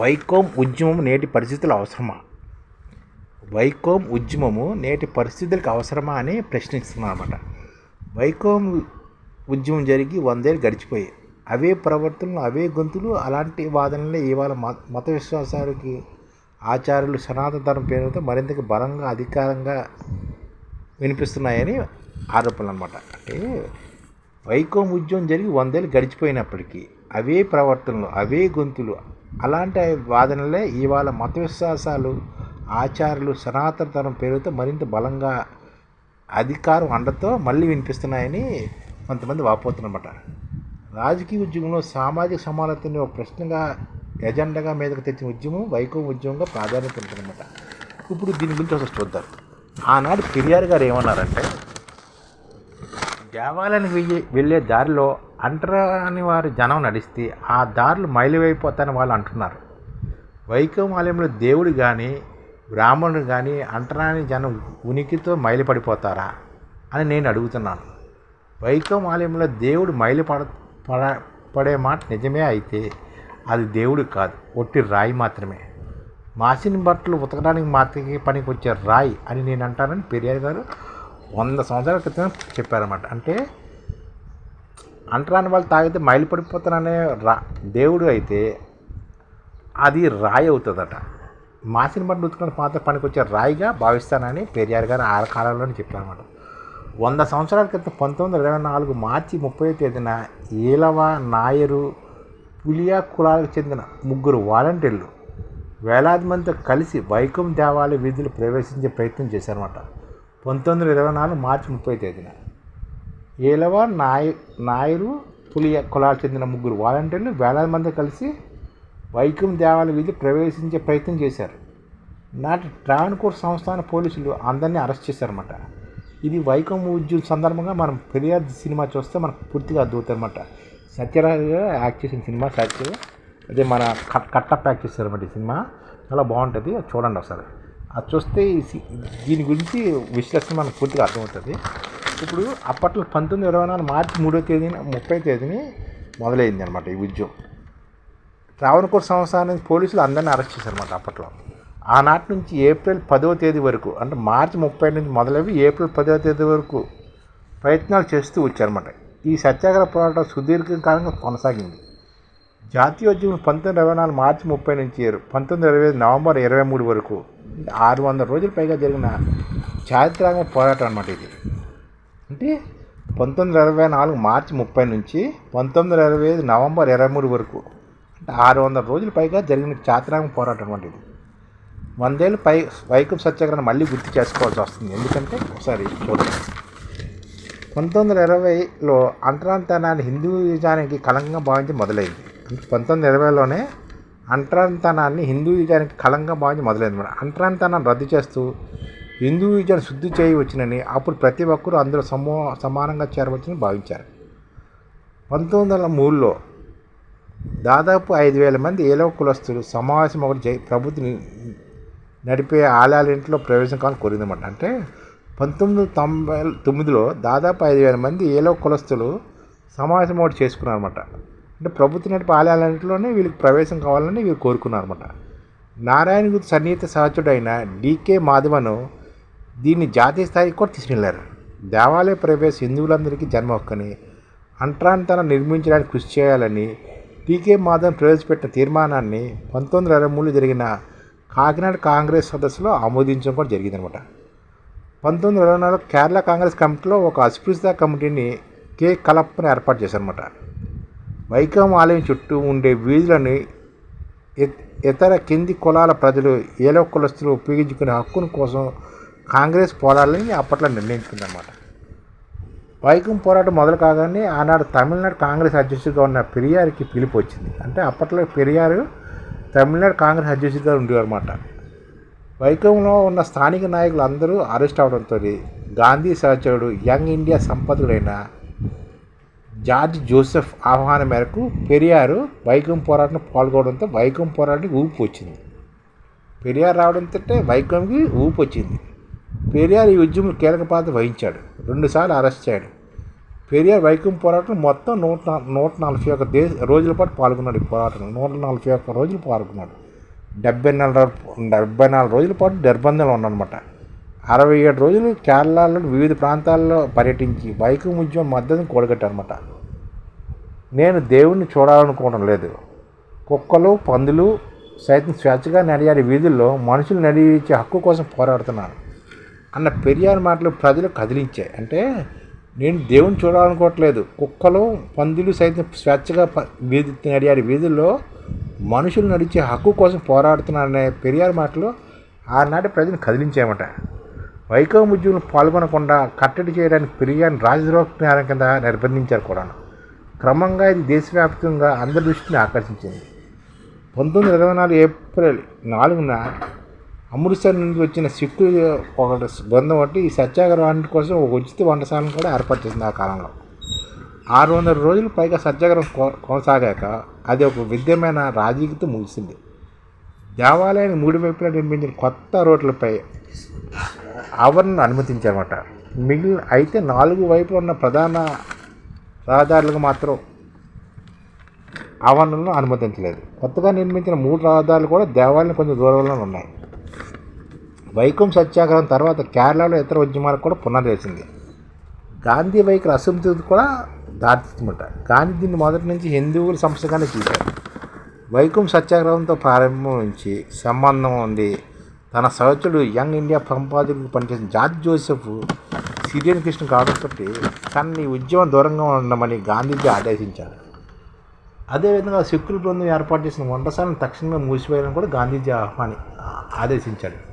వైకోం ఉద్యమం నేటి పరిస్థితులు అవసరమా? వైకోం ఉద్యమము నేటి పరిస్థితులకు అవసరమా అని ప్రశ్నిస్తున్నాను అనమాట ఉద్యమం జరిగి వందేళ్ళు గడిచిపోయాయి. అవే ప్రవర్తనలు అవే గొంతులు అలాంటి వాదనలే ఇవాళ మత మత విశ్వాసాలకి ఆచారాలు సనాతన ధర్మం పేరుతో మరింతగా బలంగా అధికారంగా వినిపిస్తున్నాయని ఆరోపణలు అనమాట అంటే వైకోం ఉద్యమం జరిగి వందేళ్ళు గడిచిపోయినప్పటికీ అవే ప్రవర్తనలు అవే గొంతులు అలాంటి వాదనలే ఇవాళ మత విశ్వాసాలు ఆచారాలు సనాతన పేరుతో మరింత బలంగా అధికారం అండతో మళ్ళీ వినిపిస్తున్నాయని కొంతమంది వాపోతున్నమాట రాజకీయ ఉద్యమంలో సామాజిక సమానతని ఒక ప్రశ్నగా ఎజెండాగా మీదకు తెచ్చిన ఉద్యమం వైకోం ఉద్యమంగా ప్రాధాన్యత ఉంటుందన్నమాట. ఇప్పుడు దీని గురించి ఒకసారి చూద్దాం. ఆనాడు పెరియార్ గారు ఏమన్నారంటే దేవాలయానికి వెళ్ళే దారిలో అంటరాని వారి జనం నడిస్తే ఆ దారులు మైలివైపోతాయని వాళ్ళు అంటున్నారు. వైకోం ఆలయంలో దేవుడు కానీ బ్రాహ్మణుడు కానీ అంటరాని జనం ఉనికితో మైలిపడిపోతారా అని నేను అడుగుతున్నాను. వైకోం ఆలయంలో దేవుడు మైలు పడ పడ పడే మాట నిజమే అయితే అది దేవుడు కాదు ఒట్టి రాయి మాత్రమే. మాసిన బట్టలు ఉతకడానికి మాత్రమే పనికి వచ్చే రాయి అని నేను అంటానని పెరియార్ గారు వంద సంవత్సరాల క్రితం చెప్పారన్నమాట. అంటే అంటరాని వాళ్ళు తాగితే మైలు పడిపోతాననే రా దేవుడు అయితే అది రాయి అవుతుందట. మాసిన బట్టలు ఉతుకున్న మాత్రం పనికి వచ్చే రాయిగా భావిస్తానని పెరియార్ గారు ఆ కాలంలోనే చెప్పారన్నమాట. వంద సంవత్సరాల క్రితం పంతొమ్మిది వందల ఇరవై నాలుగు మార్చి ముప్పై తేదీన ఈలవ నాయరు పులియా కులాలకు చెందిన ముగ్గురు వాలంటీర్లు వేలాది మందితో కలిసి వైకం దేవాలయ వీధులు ప్రవేశించే ప్రయత్నం చేశారన్నమాట. పంతొమ్మిది వందల ఇరవై నాలుగు మార్చి ముప్పై తేదీన. ఏలవ నాయ నాయరు పులియ కులాలకు చెందిన ముగ్గురు వాలంటీర్లు వేలాది మంది కలిసి వైకం దేవాలయ వీధి ప్రవేశించే ప్రయత్నం చేశారు. నాటి ట్రావెన్కోర్ సంస్థాన పోలీసులు అందరినీ అరెస్ట్ చేశారన్నమాట. ఇది వైకం ఉద్యమం సందర్భంగా మనం ఫిర్యాదు సినిమా చూస్తే మనకు పూర్తిగా అర్థమవుతుంది అనమాట సత్యరాజ్ యాక్ట్ చేసిన సినిమా సత్య అదే మన కట్ కట్టప్ యాక్ట్ చేశారన్నమాట ఈ సినిమా. చాలా బాగుంటుంది అది చూడండి ఒకసారి. అది చూస్తే ఈ సి- దీని గురించి విశ్లేషణ మనకు పూర్తిగా అర్థమవుతుంది. ఇప్పుడు అప్పట్లో పంతొమ్మిది ఇరవై నాలుగు మార్చి మూడో తేదీన ముప్పై తేదీని మొదలైంది అనమాట ఈ ఉద్యమం. ట్రావెన్కోర్ సంస్థానం పోలీసులు అందరినీ అరెస్ట్ చేశారన్నమాట అప్పట్లో. ఆనాటి నుంచి ఏప్రిల్ పదో తేదీ వరకు అంటే మార్చి ముప్పై నుంచి మొదలవి ఏప్రిల్ పదవ తేదీ వరకు ప్రయత్నాలు చేస్తూ వచ్చారన్నమాట ఈ సత్యాగ్రహ పోరాటం సుదీర్ఘకాలంగా కొనసాగింది. జాతీయోద్యమం పంతొమ్మిది ఇరవై నాలుగు మార్చి ముప్పై నుంచి పంతొమ్మిది ఇరవై ఐదు నవంబర్ ఇరవై మూడు వరకు ఆరు వందల రోజుల పైగా జరిగిన చారిత్రాత్మక పోరాటం అనమాట ఇది. అంటే పంతొమ్మిది వందల ఇరవై నాలుగు మార్చి ముప్పై నుంచి పంతొమ్మిది వందల ఇరవై ఐదు నవంబర్ ఇరవై మూడు వరకు అంటే ఆరు వందల రోజుల పైగా జరిగిన చాతరాంగ పోరాటం వంటిది వందేళ్ళు పై వైకం సత్యాగ్రహం మళ్ళీ గుర్తు చేసుకోవాల్సి వస్తుంది. ఎందుకంటే ఒకసారి చూడండి పంతొమ్మిది వందల ఇరవైలో అంటరాంతనాన్ని హిందూయిజానికి కలంగా భావించి మొదలైంది. పంతొమ్మిది పంతొమ్మిది ఇరవైలోనే అంటరాంతనాన్ని హిందూయిజానికి కలంగా భావించి మొదలైంది. అంటరాంతనాన్ని రద్దు చేస్తూ హిందూయిజాన్ని శుద్ధి చేయి వచ్చినని అప్పుడు ప్రతి ఒక్కరూ అందులో సమూ సమానంగా చేరవచ్చని భావించారు. పంతొమ్మిది వందల మూడులో దాదాపు ఐదు వేల మంది ఏలవ కులస్తులు సమావేశం ఒకటి చేయి ప్రభుత్వం నడిపే ఆలయాలింట్లో ప్రవేశం కావాలని కోరిందన్నమాట. అంటే పంతొమ్మిది వందల తొంభై తొమ్మిదిలో దాదాపు ఐదు వేల మంది ఏలవ కులస్తులు సమావేశం ఒకటి చేసుకున్నారన్నమాట. అంటే ప్రభుత్వం నడిపే ఆలయాలన్నింటిలోనే వీళ్ళకి ప్రవేశం కావాలని వీళ్ళు కోరుకున్నారన్నమాట. నారాయణ గురు సన్నిహిత సహచరుడైన డికే మాధవను దీన్ని జాతీయ స్థాయికి కూడా తీసుకెళ్ళారు. దేవాలయ ప్రవేశ హిందువులందరికీ జన్మ హక్కని నిర్మించడానికి కృషి చేయాలని టీకే మాధవన్ ప్రవేశపెట్టిన తీర్మానాన్ని పంతొమ్మిది వందల ఇరవై మూడులో జరిగిన కాకినాడ కాంగ్రెస్ సదస్సులో ఆమోదించడం కూడా జరిగిందనమాట. పంతొమ్మిది వందల ఇరవై నాలుగు కేరళ కాంగ్రెస్ కమిటీలో ఒక అస్పృశ్యత కమిటీని కే కలప్పని ఏర్పాటు చేశారనమాట. వైకం ఆలయం చుట్టూ ఉండే వీధులని ఇతర కింది కులాల ప్రజలు ఏలో కులస్తులు ఉపయోగించుకునే హక్కును కోసం కాంగ్రెస్ పోరాడాలని అప్పట్లో నిర్ణయించుకుందన్నమాట. వైకం పోరాటం మొదలు కాగానే ఆనాడు తమిళనాడు కాంగ్రెస్ అధ్యక్షుడిగా ఉన్న పెరియార్కి పిలుపు వచ్చింది. అంటే అప్పట్లో పెరియారు తమిళనాడు కాంగ్రెస్ అధ్యక్షుడిగా ఉండేవారన్నమాట. వైకంలో ఉన్న స్థానిక నాయకులు అందరూ అరెస్ట్ అవడంతో గాంధీ సహచరుడు యంగ్ ఇండియా సంపదుడైన జార్జ్ జోసెఫ్ ఆహ్వానం మేరకు పెరియారు వైకం పోరాటంలో పాల్గొనడంతో వైకం పోరాటానికి ఊపు వచ్చింది. పెరియార్ రావడంతో వైకంకి ఊపు వచ్చింది. పెరియార్ ఈ ఉద్యమంలో కీలక పాత్ర వహించాడు. రెండుసార్లు అరెస్ట్ అయ్యాడు పెరియార్ వైకం పోరాటం మొత్తం నూట నూట నలభై ఒక్క దేశ రోజుల పాటు పాల్గొన్నాడు ఈ పోరాటం నూట నలభై ఒక్క రోజులు పాల్గొన్నాడు. డెబ్బై నాలుగు డెబ్బై నాలుగు రోజుల పాటు నిర్బంధంలో ఉన్నానమాట అరవై ఏడు రోజులు కేరళలో వివిధ ప్రాంతాల్లో పర్యటించి వైకం ఉద్యమం మద్దతును కూడగట్టారన్నమాట నేను దేవుణ్ణి చూడాలనుకోవడం లేదు. కుక్కలు పందులు సైతం స్వేచ్ఛగా నడియాడే వీధుల్లో మనుషులు నడిచే హక్కు కోసం పోరాడుతున్నాను. అన్న పెరియార్ మాటలు ప్రజలు కదిలించాయి. అంటే నేను దేవుని చూడాలనుకోవట్లేదు. కుక్కలు పందులు సైతం స్వేచ్ఛగా వీధి నడియాడే వీధుల్లో మనుషులు నడిచే హక్కు కోసం పోరాడుతున్నారనే పెరియార్ మాటలు ఆనాటి ప్రజలు కదిలించాయన్నమాట. వైకోం ఉద్యమంలో పాల్గొనకుండా కట్టడి చేయడానికి పెరియార్ని రాజద్రోహం కింద నిర్బంధించారు కూడా క్రమంగా ఇది దేశవ్యాప్తంగా అందరి దృష్టిని ఆకర్షించింది. పంతొమ్మిది ఇరవై నాలుగు ఏప్రిల్ నాలుగున అమృత్సర్ నుంచి వచ్చిన సిక్కు ఒక బృందం ఒకటి ఈ సత్యాగ్రహాన్ని కోసం ఒక ఉచిత వంటశాలను కూడా ఏర్పాటు చేసింది ఆ కాలంలో. ఆరు వందల రోజులు పైగా సత్యాగ్రహం కొ- కొనసాగాక అది ఒక విద్యమైన రాజకీయతో ముగిసింది. దేవాలయాన్ని మూడు వైపులా నిర్మించిన కొత్త రోడ్లపై ఆవరణను అనుమతించారన్నమాట. మిగిలిన అయితే నాలుగు వైపులు ఉన్న ప్రధాన రహదారులకు మాత్రం ఆవరణలను అనుమతించలేదు. కొత్తగా నిర్మించిన మూడు రహదారులు కూడా దేవాలయం కొంచెం దూరంలో ఉన్నాయి. వైకుం సత్యాగ్రహం తర్వాత కేరళలో ఇతర ఉద్యమాలకు కూడా పునర్వేసింది గాంధీ వైఖరి అసంతృప్తి కూడా దారితీస్తుందట. గాంధీ దీన్ని మొదటి నుంచి హిందువుల సమస్యగానే చూశారు. వైకుం సత్యాగ్రహంతో ప్రారంభం నుంచి సంబంధం ఉంది. తన సహచరుడు యంగ్ ఇండియా సంపాదకుడు పనిచేసిన జార్జ్ జోసెఫ్ సిరియన్ కృష్ణ కాబట్టి తనని ఉద్యమం దూరంగా ఉండమని గాంధీజీ ఆదేశించారు. అదేవిధంగా సిక్కుల బృందం ఏర్పాటు చేసిన వంటశాలను తక్షణమే మూసివేయాలని కూడా గాంధీజీ ఆహ్వాని ఆదేశించాడు.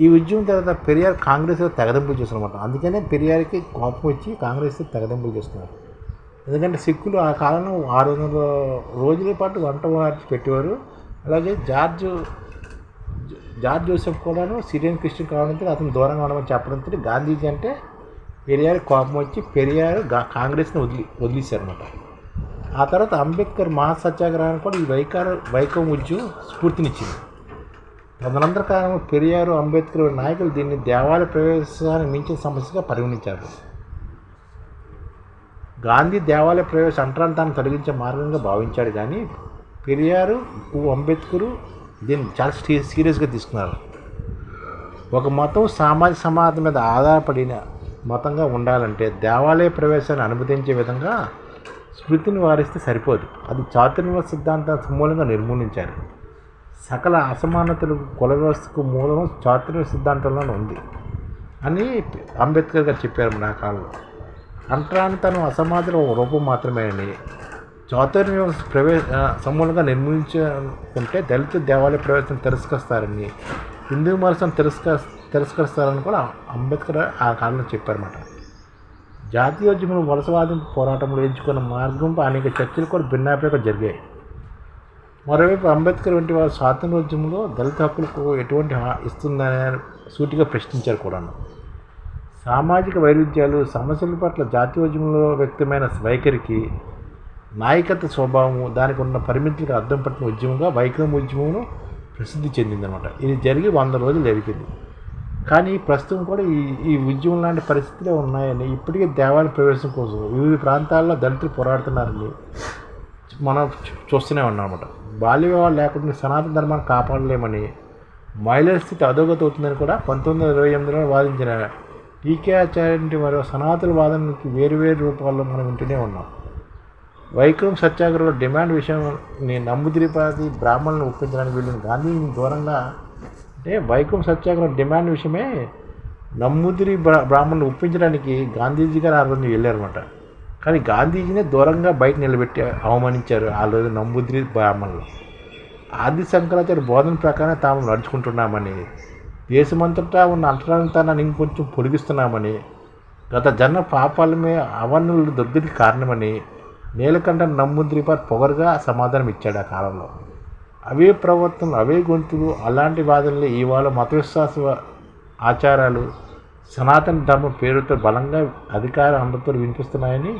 ఈ ఉద్యమం తర్వాత పెరియార్ కాంగ్రెస్లో తెగదెంపులు చేస్తున్నమాట. అందుకనే పెరియార్కి కోపం వచ్చి కాంగ్రెస్ తెగదింపులు చేస్తున్నారు. ఎందుకంటే సిక్కులు ఆ కాలంలో ఆరు వందల రోజుల పాటు వంట మార్చి పెట్టేవారు. అలాగే జార్జ్ జార్జ్ జోసెఫ్ కూడాను సిరియన్ క్రిస్టియన్ కావడంతో అతను దూరంగా ఉండమని చెప్పడంతో గాంధీజీ అంటే పెరియార్ కోపం వచ్చి పెరియారు కాంగ్రెస్ని వదిలి వదిలేశారనమాట ఆ తర్వాత అంబేద్కర్ మహాసత్యాగ్రహానికి కూడా ఈ వైకార వైకం ఉద్యమం స్ఫూర్తినిచ్చింది. తదనంతర కాలంలో పెరియారు అంబేద్కర్ నాయకులు దీన్ని దేవాలయ ప్రవేశానికి మించిన సమస్యగా పరిగణించారు. గాంధీ దేవాలయ ప్రవేశ అంటరాంతాన్ని తొలగించే మార్గంగా భావించాడు కానీ పెరియారు అంబేద్కరు దీన్ని చాలా సీరియస్గా తీసుకున్నారు. ఒక మతం సామాజిక సమాజం మీద ఆధారపడిన మతంగా ఉండాలంటే దేవాలయ ప్రవేశాన్ని అనుమతించే విధంగా స్మృతిని వారిస్తే సరిపోదు. అది చాతుర్వ సిద్ధాంతాన్ని సమూలంగా నిర్మూలించారు. సకల అసమానతలు కుల వ్యవస్థకు మూలం చాతుర్య సిద్ధాంతంలోనే ఉంది అని అంబేద్కర్ గారు చెప్పారు నా కాలంలో. అంటరానితనం అసమానతల ఒక రూపం మాత్రమే అని చాతుర్య ప్రవేశ సమూలంగా నిర్మించుకుంటే దళిత దేవాలయ ప్రవేశం తిరస్కరిస్తారని హిందూ మరసం తిరస్క తిరస్కరిస్తారని కూడా అంబేద్కర్ ఆ కాలంలో చెప్పారన్నమాట. జాతీయోద్యమం వలసవాదం పోరాటంలో ఎంచుకున్న మార్గంపై అనేక చర్చలు కూడా భిన్నాభిప్రాయాలు జరిగాయి. మరోవైపు అంబేద్కర్ వంటి వారు స్వాతంత్రోద్యమంలో దళిత హక్కులకు ఎటువంటి హా- ఇస్తుందనే సూటిగా ప్రశ్నించారు కూడా. సామాజిక వైరుధ్యాలు సమస్యల పట్ల జాతీయోద్యమంలో వ్యక్తమైన వైఖరికి నాయకత్వ స్వభావము దానికి ఉన్న పరిమితులకు అర్థం పట్టిన ఉద్యమంగా వైకం ఉద్యమం ప్రసిద్ధి చెందిందనమాట ఇది జరిగి వంద రోజులు జరిగింది. కానీ ప్రస్తుతం కూడా ఈ ఈ ఉద్యమం లాంటి పరిస్థితులే ఉన్నాయని ఇప్పటికే దేవాలయ ప్రవేశం కోసం వివిధ ప్రాంతాల్లో దళితులు పోరాడుతున్నారని మనం చూస్తూనే ఉన్నాం అనమాట బాల్య వివాహాలు లేకుండా సనాతన ధర్మాన్ని కాపాడలేమని మహిళల స్థితి అధోగతి అవుతుందని కూడా పంతొమ్మిది వందల ఇరవై ఎనిమిదిలో వాదించిన టీకే ఆచార్య మరియు సనాతన వాదనకి వేరు వేరు రూపాల్లో మనం వింటూనే ఉన్నాం. వైక్రమ్ సత్యాగ్రహంలో డిమాండ్ విషయం నమ్ముదిరిపాది బ్రాహ్మణులను ఒప్పించడానికి వీళ్ళని గాంధీని దూరంగా అంటే వైకుం సత్యాగ్రహం డిమాండ్ విషయమే నమ్ముదిరి బ్రా బ్రాహ్మణులు ఒప్పించడానికి గాంధీజీ గారు ఆ రోజు వెళ్ళారన్నమాట. కానీ గాంధీజీనే దూరంగా బయట నిలబెట్టి అవమానించారు. ఆ రోజు నంబుద్రి బ్రాహ్మణులు. ఆది శంకరాచార్య బోధన ప్రకారం తాము నడుచుకుంటున్నామని దేశమంతటా ఉన్న అంటరానితనాన్ని ఇంకొంచెం పొడిగిస్తున్నామని గత జన్మ పాపాలమే అవన్నుల దుర్గతికి కారణమని నీలకంఠ నమ్ముద్రిపార్ పొగరుగా సమాధానం ఇచ్చాడు ఆ కాలంలో. అవే ప్రవర్తనలు అవే గొంతులు అలాంటి వాదనలు ఇవాళ మత విశ్వాస ఆచారాలు సనాతన ధర్మం పేరుతో బలంగా అధికార అందరితో వినిపిస్తున్నాయని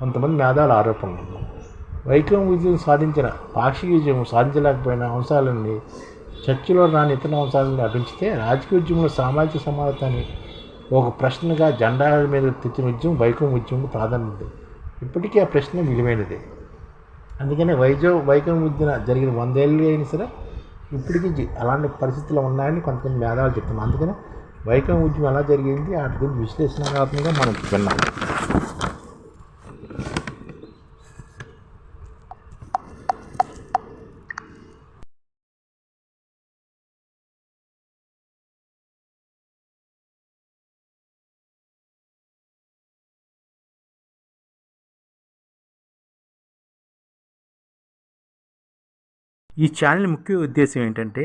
కొంతమంది మేధావుల ఆరోపణలు వైకం విజయం సాధించిన పాక్షిక విజయం సాధించలేకపోయిన అంశాలన్నీ చర్చలో రాని ఇతర అంశాలను అటుంచితే రాజకీయ ఉద్యమంలో సామాజిక సమానతాన్ని ఒక ప్రశ్నగా జెండాల మీద తెచ్చిన ఉద్యమం వైకం ఉద్యమం ప్రాధాన్యత ఇప్పటికీ ఆ ప్రశ్న విలువైనది. అందుకనే వైజో వైకం విద్యన జరిగిన వందేళ్ళు అయినా సరే ఇప్పటికీ అలాంటి పరిస్థితులు ఉన్నాయని కొంతమంది మేధావులు చెప్తున్నాం అందుకని వైకం ఉద్యమం ఎలా జరిగింది? వాటి గురించి విశ్లేషణాత్మకంగా మనం విన్నాం. ఈ ఛానల్ ముఖ్య ఉద్దేశం ఏంటంటే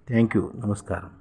థ్యాంక్ యూ నమస్కారం